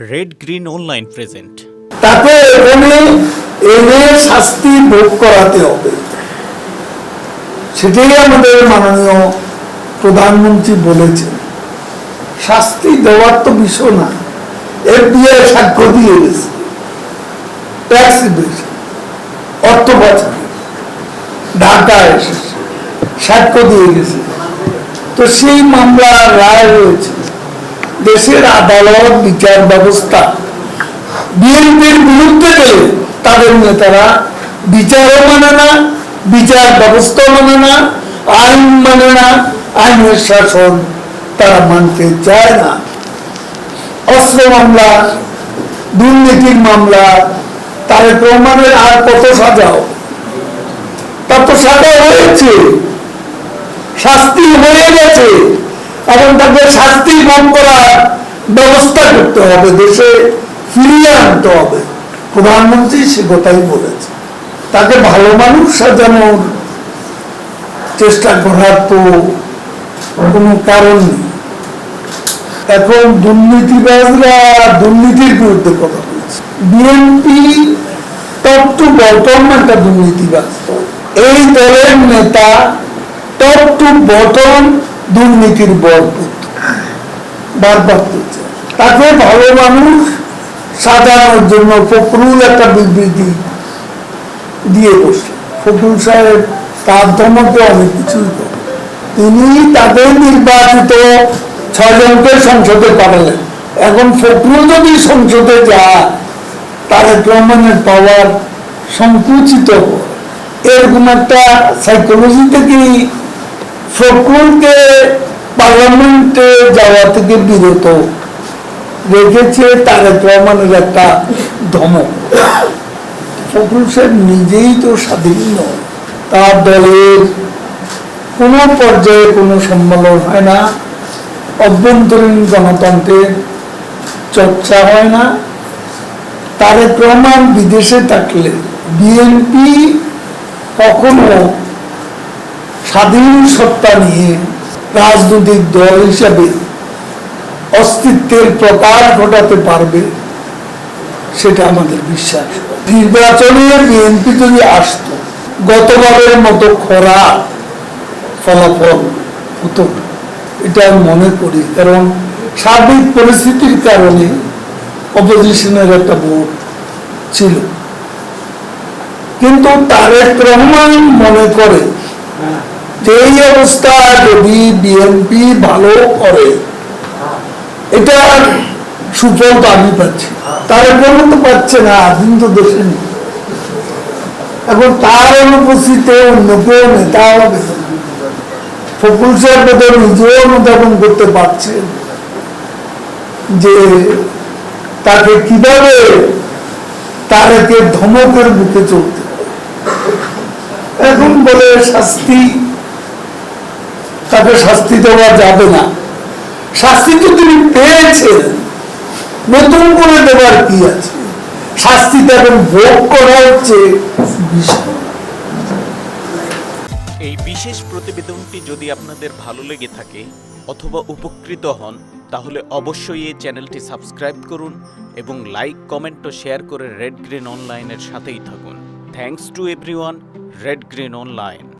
Red green online present তাকে এখানে এনে শাস্তি ভোগ করাতে হবে। সেটাই আমাদের মাননীয় প্রধানমন্ত্রী বলেছেন। শাস্তি দেওয়ার তো বিষয় না। এফবিআই সাক্ষ্য দিয়ে গেছে ট্যাক্স দিয়েছে। অর্থ পাচার। ঢাকা এসেছে। সাক্ষ্য দিয়ে গেছে তো সেই মামলার রায় রয়েছে। দেশের আদালত, বিচার ব্যবস্থা, বিএনপির বিরুদ্ধে গেলে তাদের নেতারা বিচারও মানে না, বিচার ব্যবস্থা মানে না, আইন মানে না, আইনের শাসন তারা মানতে চায় না। অস্ত্র মামলা, দুর্নীতির মামলা, তারেক রহমানের আর কত সাজাও? তার তো সাজা হয়েছে। শাস্তি হয়ে গেছে। এবং তাকে শাস্তি ভোগ করার ব্যবস্থা করতে হবে, দেশে ফিরিয়ে আনতে হবে। প্রধানমন্ত্রী সে কথাই বলেছে। তাকে ভালো মানুষ সাজানোর চেষ্টা করার তো কোনো কারণ নেই। এখন দুর্নীতিবাজরা দুর্নীতির বিরুদ্ধে কথা বলছে। বিএনপি টপ টু বটম একটা দুর্নীতিবাজ এই দলের নেতা টপ টু বটম দুর্নীতির বরপুত্র বারবার বলছে তাকে ভালো মানুষ সাজানোর জন্য ফখরুল একটা বিবৃতি দিয়ে ফখরুল সাহেব তার ধর্মকে অনেক কিছুই তিনি তাদের নির্বাচিত ছয়জনকে সংসদে পাঠালেন। এখন ফখরুল যদি সংসদে যায় তারেক রহমানের পাওয়ার সংকুচিত এরকম একটা সাইকোলজি থেকেই ফখরুলকে পার্লামেন্টে যাওয়া থেকে বিরত। রেখেছে তারেক রহমানের একটা ধমক। ফখরুল সাহেব নিজেই তো স্বাধীন নয় তার দলের কোনো পর্যায়ে কোনো সম্মেলন হয় না। অভ্যন্তরীণ গণতন্ত্রের চর্চা হয় না। তারেক রহমান বিদেশে থাকলে বিএনপি কখনো স্বাধীন সত্তা নিয়ে রাজনৈতিক দল হিসাবে অস্তিত্বের প্রকাশ ঘটাতে পারবে, সেটা আমাদের বিশ্বাস। নির্বাচনে বিএনপি যদি আসতো, গতবারের মতো খরা ফলাফল হতো এটা আমি মনে করি, কারণ সার্বিক পরিস্থিতির কারণে অপোজিশনের একটা ভোট ছিল। কিন্তু তারেক রহমান মনে করে যে এই অবস্থা যদি বিএনপি ভালো করে এটা সুফল তো আমি পাচ্ছি। তারেক রহমান তো পাচ্ছে না দিন তো এখন তার অনুপস্থিতিতে অন্য কেউ নেতা হবে। ফকুল সাহেব নিজেও অনুধাবন করতে পারছেন যে তাকে কীভাবে তারেকে ধমকের বুকে চলতে এখন বলে শাস্তি, তাকে শাস্তি দেওয়া যাবে না। শাস্তি তো তিনি পেয়েছেন। নতুন করে দেওয়ার কি আছে? শাস্তিটা এখন ভোগ করা হচ্ছে। এই বিশেষ প্রতিবেদনটি যদি আপনাদের ভালো লেগে থাকে অথবা উপকৃত হন, তাহলে অবশ্যই এই চ্যানেলটি সাবস্ক্রাইব করুন এবং লাইক, কমেন্ট ও শেয়ার করে রেড গ্রিন অনলাইনের সাথেই থাকুন। Thanks to everyone Red Green online